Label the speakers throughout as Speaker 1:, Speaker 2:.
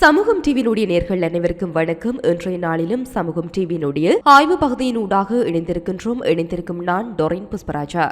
Speaker 1: சமூகம் டிவியினுடைய நேர்கள் அனைவருக்கும் வணக்கம். இன்றைய நாளிலும் சமூகம் டிவியினுடைய ஆய்வு பகுதியினூடாக இணைந்திருக்கின்றோம். இணைந்திருக்கும் நான் டொரைன் புஷ்பராஜா.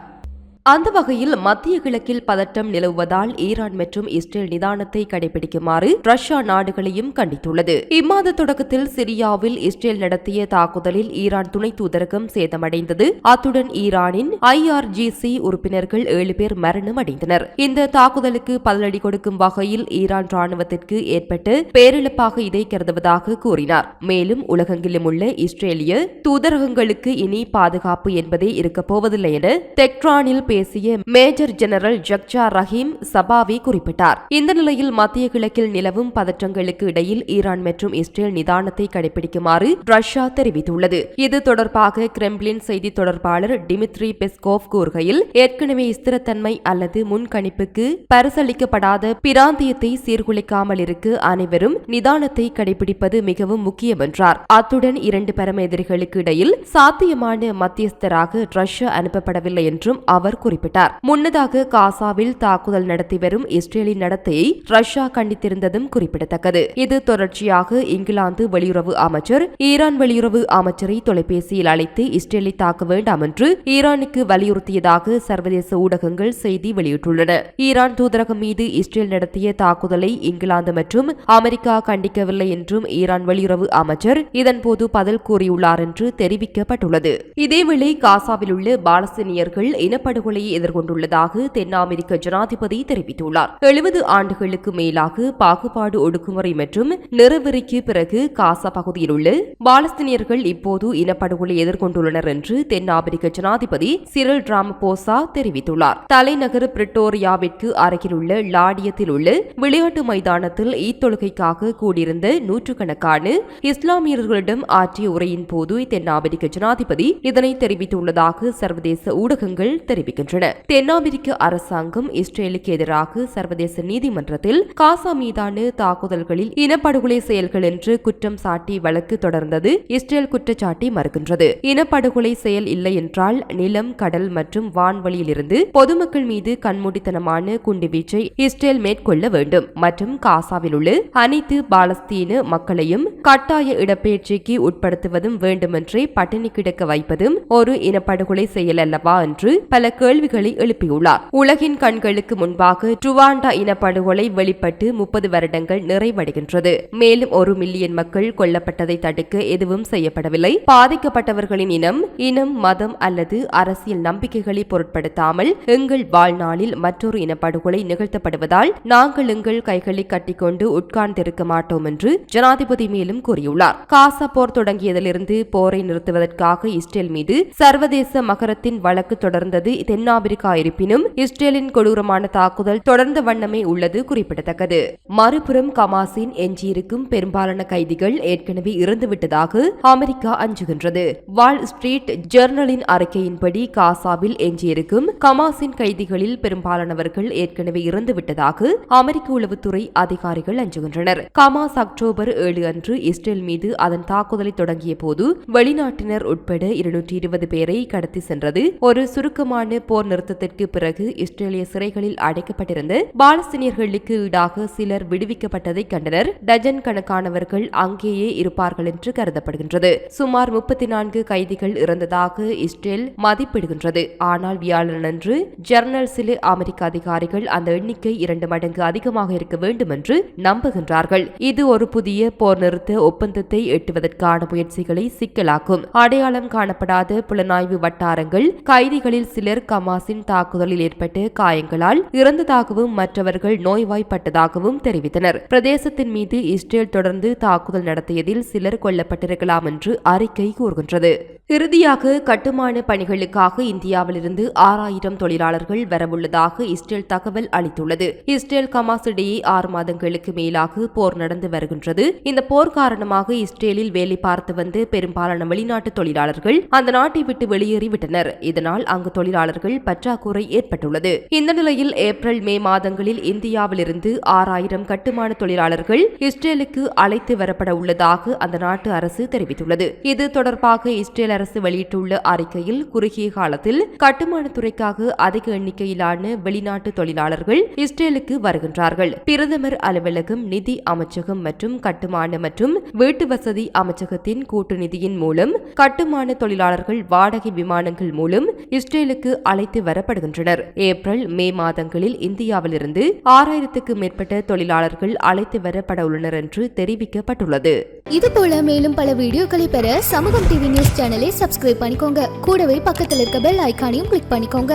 Speaker 1: அந்த வகையில் மத்திய கிழக்கில் பதட்டம் நிலவுவதால் ஈரான் மற்றும் இஸ்ரேல் நிதானத்தை கடைபிடிக்குமாறு ரஷ்யா நாடுகளையும் கண்டித்துள்ளது. இம்மாத தொடக்கத்தில் சிரியாவில் இஸ்ரேல் நடத்திய தாக்குதலில் ஈரான் துணை தூதரகம் சேதமடைந்தது. அத்துடன் ஈரானின் ஐஆர்ஜிசி உறுப்பினர்கள் ஏழு பேர் மரணம் அடைந்தனர். இந்த தாக்குதலுக்கு பதிலடி கொடுக்கும் வகையில் ஈரான் ராணுவத்திற்கு ஏற்பட்ட பேரிழப்பாக இதை கருதுவதாக கூறினார். மேலும் உலகெங்கிலும் உள்ள இஸ்ரேலிய தூதரகங்களுக்கு இனி பாதுகாப்பு என்பதே இருக்கப்போவதில்லை என தெக்ரானில் பேசிய மேஜர் ஜெனரல் ஜக்ஜா ரஹீம் சபாவி குறிப்பிட்டார். இந்த நிலையில் மத்திய கிழக்கில் நிலவும் பதற்றங்களுக்கு இடையில் ஈரான் மற்றும் இஸ்ரேல் நிதானத்தை கடைபிடிக்குமாறு ரஷ்யா தெரிவித்துள்ளது. இது தொடர்பாக கிரெம்ளின் செய்தி தொடர்பாளர் டிமித்ரி பெஸ்கோவ் கூறுகையில் ஏற்கனவே ஸ்திரத்தன்மை அல்லது முன்கணிப்புக்கு பரிசளிக்கப்படாத பிராந்தியத்தை சீர்குலைக்காமல் இருக்க அனைவரும் நிதானத்தை கடைபிடிப்பது மிகவும் முக்கியம் என்றார். அத்துடன் இரண்டு பரமேதிரிகளுக்கு இடையில் சாத்தியமான மத்தியஸ்தராக ரஷ்யா அனுப்பப்படவில்லை என்றும் அவர் குறிப்பிட்டார். முன்னதாக காசாவில் தாக்குதல் நடத்தி வரும் இஸ்ரேலின் நடத்தையை ரஷ்யா கண்டித்திருந்ததும் குறிப்பிடத்தக்கது. இது தொடர்ச்சியாக இங்கிலாந்து வெளியுறவு அமைச்சர் ஈரான் வெளியுறவு அமைச்சரை தொலைபேசியில் அழைத்து இஸ்ரேலை தாக்க வேண்டாம் என்று ஈரானுக்கு வலியுறுத்தியதாக சர்வதேச ஊடகங்கள் செய்தி வெளியிட்டுள்ளன. ஈரான் தூதரகம் மீது இஸ்ரேல் நடத்திய தாக்குதலை இங்கிலாந்து மற்றும் அமெரிக்கா கண்டிக்கவில்லை என்றும் ஈரான் வெளியுறவு அமைச்சர் இதன்போது பதில் கூறியுள்ளார் என்று தெரிவிக்கப்பட்டுள்ளது. இதேவேளை காசாவில் உள்ள பாலஸ்தீனியர்கள் இனப்படுகொலை சூழ்நிலையை எதிர்கொண்டுள்ளதாக தென் அமெரிக்க ஜனாதிபதி தெரிவித்துள்ளார். எழுபது ஆண்டுகளுக்கு மேலாக பாகுபாடு ஒடுக்குமுறை மற்றும் நிறவெறிக்கு பிறகு காசா பகுதியில் உள்ள பாலஸ்தீனியர்கள் இப்போது இனப்படுகொலை எதிர்கொண்டுள்ளனர் என்று தென் அமெரிக்க ஜனாதிபதி சிரல் ராமபோசா தெரிவித்துள்ளார். தலைநகர் பிரிட்டோரியாவிற்கு அருகிலுள்ள லாடியத்தில் உள்ள விளையாட்டு மைதானத்தில் ஈத்தொழுகைக்காக கூடியிருந்த நூற்றுக்கணக்கான இஸ்லாமியர்களிடம் ஆற்றிய உரையின் போது தென் அமெரிக்க ஜனாதிபதி இதனை தெரிவித்துள்ளதாக சர்வதேச ஊடகங்கள் தெரிவிக்கின்றன. இருக்கின்றன தென்னாப்பிரிக்க அரசாங்கம் இஸ்ரேலுக்கு எதிராக சர்வதேச நீதிமன்றத்தில் காசா மீதான தாக்குதல்களில் இனப்படுகொலை செயல்கள் என்று குற்றம் சாட்டி வழக்கு தொடர்ந்தது இஸ்ரேல் குற்றச்சாட்டி மறுக்கின்றது. இனப்படுகொலை செயல் இல்லை என்றால் நிலம் கடல் மற்றும் வான்வழியில் இருந்து பொதுமக்கள் மீது கண்மூடித்தனமான குண்டுவீச்சை இஸ்ரேல் மேற்கொள்ள வேண்டும். மற்றும் காசாவில் உள்ள அனைத்து பாலஸ்தீன மக்களையும் கட்டாய இடப்பெயர்ச்சிக்கு உட்படுத்துவதும் வேண்டுமென்றே பட்டினி கிடக்க வைப்பதும் ஒரு இனப்படுகொலை செயல் அல்லவா என்று பல கேள்விகளை எழுப்பியுள்ளார். உலகின் கண்களுக்கு முன்பாக டுவாண்டா இனப்படுகொலை வெளிப்பட்டு முப்பது வருடங்கள் நிறைவடைகின்றது. மேலும் ஒரு மில்லியன் மக்கள் கொல்லப்பட்டதை தடுக்க எதுவும் செய்யப்படவில்லை. பாதிக்கப்பட்டவர்களின் இனம் இனம் மதம் அல்லது அரசியல் நம்பிக்கைகளை பொருட்படுத்தாமல் எங்கள் வாழ்நாளில் மற்றொரு இனப்படுகொலை நிகழ்த்தப்படுவதால் நாங்கள் எங்கள் கைகளை கட்டிக்கொண்டு உட்கார்ந்திருக்க மாட்டோம் என்று ஜனாதிபதி மேலும் கூறியுள்ளார். காசா போர் தொடங்கியதிலிருந்து போரை நிறுத்துவதற்காக இஸ்ரேல் மீது சர்வதேச மகரத்தின் வழக்கு தொடர்ந்தது தென்னாப்பிரிக்கா இருப்பினும் இஸ்ரேலின் கொடூரமான தாக்குதல் தொடர்ந்த வண்ணமே உள்ளது குறிப்பிடத்தக்கது. மறுபுறம் கமாசின் எஞ்சியிருக்கும் பெரும்பாலான கைதிகள் ஏற்கனவே இறந்துவிட்டதாக அமெரிக்கா அஞ்சுகின்றது. வால் ஸ்ட்ரீட் ஜெர்னலின் அறிக்கையின்படி காசாவில் எஞ்சியிருக்கும் கமாசின் கைதிகளில் பெரும்பாலானவர்கள் ஏற்கனவே இறந்துவிட்டதாக அமெரிக்க உளவுத்துறை அதிகாரிகள் அஞ்சுகின்றனர். கமாஸ் அக்டோபர் ஏழு அன்று இஸ்ரேல் மீது அதன் தாக்குதலை தொடங்கிய போது வெளிநாட்டினர் உட்பட இருநூற்றி இருபது பேரை கடத்தி சென்றது. ஒரு சுருக்கமான போர் நிறுத்தத்திற்கு பிறகு இஸ்ரேலிய சிறைகளில் அடைக்கப்பட்டிருந்த பாலஸ்தீனியர்களுக்கு ஈடாக சிலர் விடுவிக்கப்பட்டதை கண்டனர். டஜன் கணக்கானவர்கள் அங்கேயே இருப்பார்கள் என்று கருதப்படுகின்றது. சுமார் முப்பத்தி நான்கு கைதிகள் இறந்ததாக இஸ்ரேல் மதிப்பிடுகின்றது. ஆனால் வியாழனன்று ஜெர்னல் சில அமெரிக்க அதிகாரிகள் அந்த எண்ணிக்கை இரண்டு மடங்கு அதிகமாக இருக்க வேண்டும் என்று நம்புகின்றார்கள். இது ஒரு புதிய போர் நிறுத்த ஒப்பந்தத்தை எட்டுவதற்கான முயற்சிகளை சிக்கலாக்கும். அடையாளம் காணப்படாத புலனாய்வு வட்டாரங்கள் கைதிகளில் சிலர் ஹமாஸின் தாக்குதலில் ஏற்பட்டு காயங்களால் இறந்ததாகவும் மற்றவர்கள் நோய்வாய்ப்பட்டதாகவும் தெரிவித்தனர். பிரதேசத்தின் மீது இஸ்ரேல் தொடர்ந்து தாக்குதல் நடத்தியதில் சிலர் கொல்லப்பட்டிருக்கலாம் என்று அறிக்கை கூறுகின்றது. இறுதியாக கட்டுமான பணிகளுக்காக இந்தியாவிலிருந்து ஆறாயிரம் தொழிலாளர்கள் வரவுள்ளதாக இஸ்ரேல் தகவல் அளித்துள்ளது. இஸ்ரேல் கமாஸ் இடையே ஆறு மாதங்களுக்கு மேலாக போர் நடந்து வருகின்றது. இந்த போர் காரணமாக இஸ்ரேலில் வேலை பார்த்து வந்து பெரும்பாலான வெளிநாட்டு தொழிலாளர்கள் அந்த நாட்டை விட்டு வெளியேறிவிட்டனர். இதனால் அங்கு தொழிலாளர்கள் தொழிலாளர்கள் பற்றாக்குறை ஏற்பட்டுள்ளது. இந்த நிலையில் ஏப்ரல் மே மாதங்களில் இந்தியாவிலிருந்து ஆறாயிரம் கட்டுமான தொழிலாளர்கள் இஸ்ரேலுக்கு அழைத்து வரப்பட உள்ளதாக அந்த நாட்டு அரசு தெரிவித்துள்ளது. இது தொடர்பாக இஸ்ரேல் அரசு வெளியிட்டுள்ள அறிக்கையில் குறுகிய காலத்தில் கட்டுமான துறைக்காக அதிக எண்ணிக்கையிலான வெளிநாட்டு தொழிலாளர்கள் இஸ்ரேலுக்கு வருகின்றார்கள். பிரதமர் அலுவலகம் நிதி அமைச்சகம் மற்றும் கட்டுமான மற்றும் வீட்டு வசதி அமைச்சகத்தின் கூட்டு நிதியின் மூலம் கட்டுமான தொழிலாளர்கள் வாடகை விமானங்கள் மூலம் இஸ்ரேலுக்கு அழைத்து வரப்படுகின்றனர். ஏப்ரல் மே மாதங்களில் இந்தியாவிலிருந்து ஆறாயிரத்துக்கு மேற்பட்ட தொழிலாளர்கள் அழைத்து வரப்பட உள்ளனர் என்று தெரிவிக்கப்பட்டுள்ளது.
Speaker 2: இது போல மேலும் பல வீடியோக்களை பெற சமூகம் டிவி நியூஸ் சேனலை சப்ஸ்கிரைப் பண்ணிக்கோங்க. கூடவே பக்கத்தில் இருக்க பெல் ஐக்கானையும் கிளிக் பண்ணிக்கோங்க.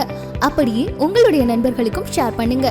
Speaker 2: அப்படியே உங்களுடைய நண்பர்களுக்கும் ஷேர் பண்ணுங்க.